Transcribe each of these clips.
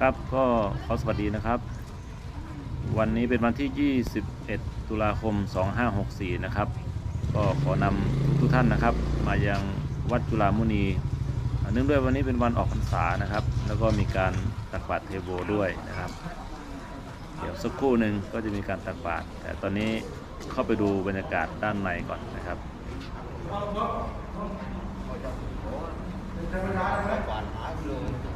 ครับก็ขอสวัสดีนะครับ วันนี้เป็นวันที่ 21 ตุลาคม 2564 นะครับ ก็ขอนำทุกท่านนะครับ มายังวัดจุฬามุนีเนื่องด้วยวันนี้เป็นวันออกพรรษานะครับ แล้วก็มีการตักบาตรเทโวด้วยนะครับ เดี๋ยวสักครู่หนึ่งก็จะมีการตักบาตรแต่ตอนนี้เข้าไปดูบรรยากาศด้านในก่อนนะครับเป็นธรรมดาดีกวาดีกว่าที่ได้นะอย่าเพิ่งใจงั้นเดี๋ยวผมงั้นผมถือไม่รู้ให้ไงไงมีกี่องค์เลย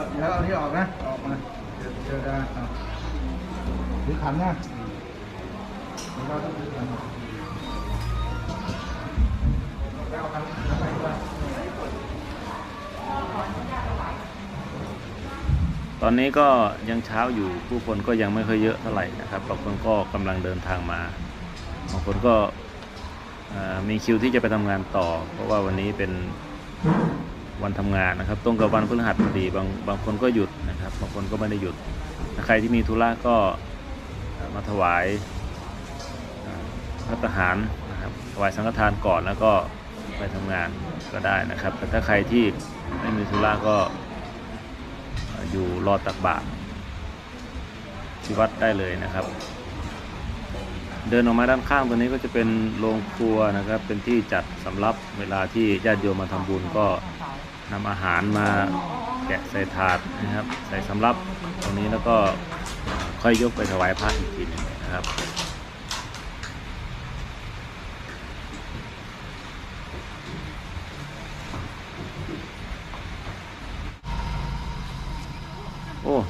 วเดี๋ยวเอาที่ออกนะออกมาเตอนนี้ก็ยังเช้าอยู่ผู้คนก็ยังไม่ค่อยเยอะเท่าไหร่นะครับบางคนก็กำลังเดินทางมาบางคนก็มีคิวที่จะไปทำงานต่อ เพราะว่าวันนี้เป็นวันทำงานนะครับ ตรงกับวันพฤหัสบดีบางบางคนก็หยุดนะครับ บางคนก็ไม่ได้หยุดใครที่มีธุระก็มาถวายพระทหารนะครับถวายสังฆทานก่อนแล้วก็ ไปทำงานก็ได้นะครับ แต่ถ้าใครที่ไม่มีธุระก็อยู่รอตักบาตรที่วัดได้เลยนะครับ เดินออกมาด้านข้างตัวนี้ก็จะเป็นโรงครัวนะครับ เป็นที่จัดสำรับเวลาที่ญาติโยมมาทำบุญก็นำอาหารมาแกะใส่ถาดนะครับ ใส่สำรับตรงนี้แล้วก็ค่อยยกไปถวายพระอีกทีนึงนะครับ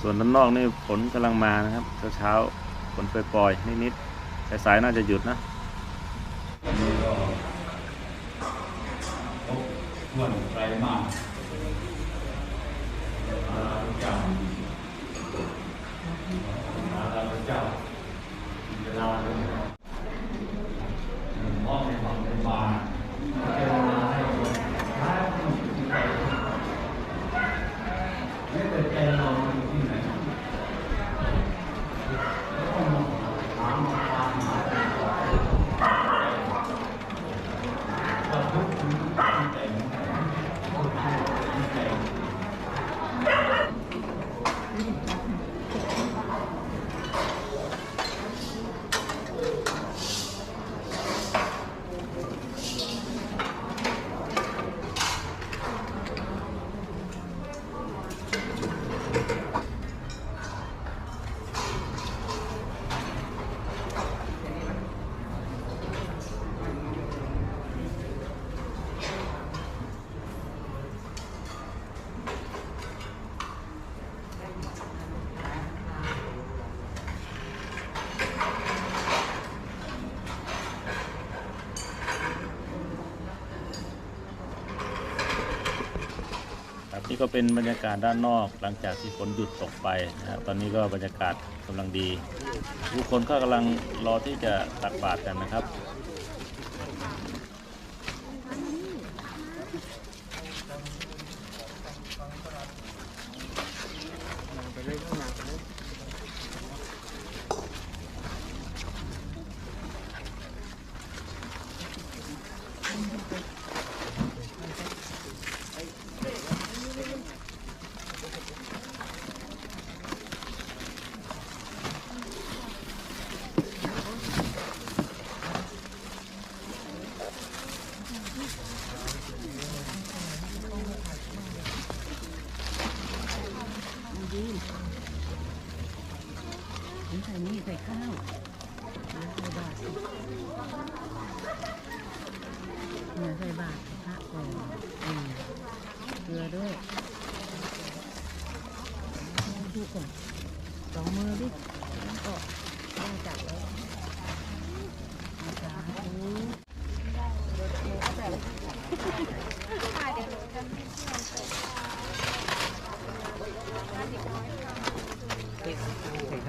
ส่วนด้านนอกนี่ฝนกำลังมานะครับ เช้าๆฝนปล่อยๆนิดๆสายๆน่าจะหยุดนะส่วนไตรมาเจ้ามาแล้วเจ้าเวลาเลยมอบในความเป็นบาเทวดาให้คนท้ายไม่แต่ใจเราอยู่ที่ไหนแล้วก็มาถามมาตามหาใจเราว่าทุกข์คือที่ใจของเราทุกข์คือที่ใจ ครับนี่ ก็เป็นบรรยากาศด้านนอก หลังจากที่ฝนหยุดตกไปนะครับตอนนี้ก็บรรยากาศกำลังดี ทุกคนก็กำลังรอที่จะตักบาตรกันนะครับ ใส่นี่ใส่ข้าวใส่บาตรเนี่ยใส่บาตรพระก่อนเกลือด้วยดูก่อนสองมือดิ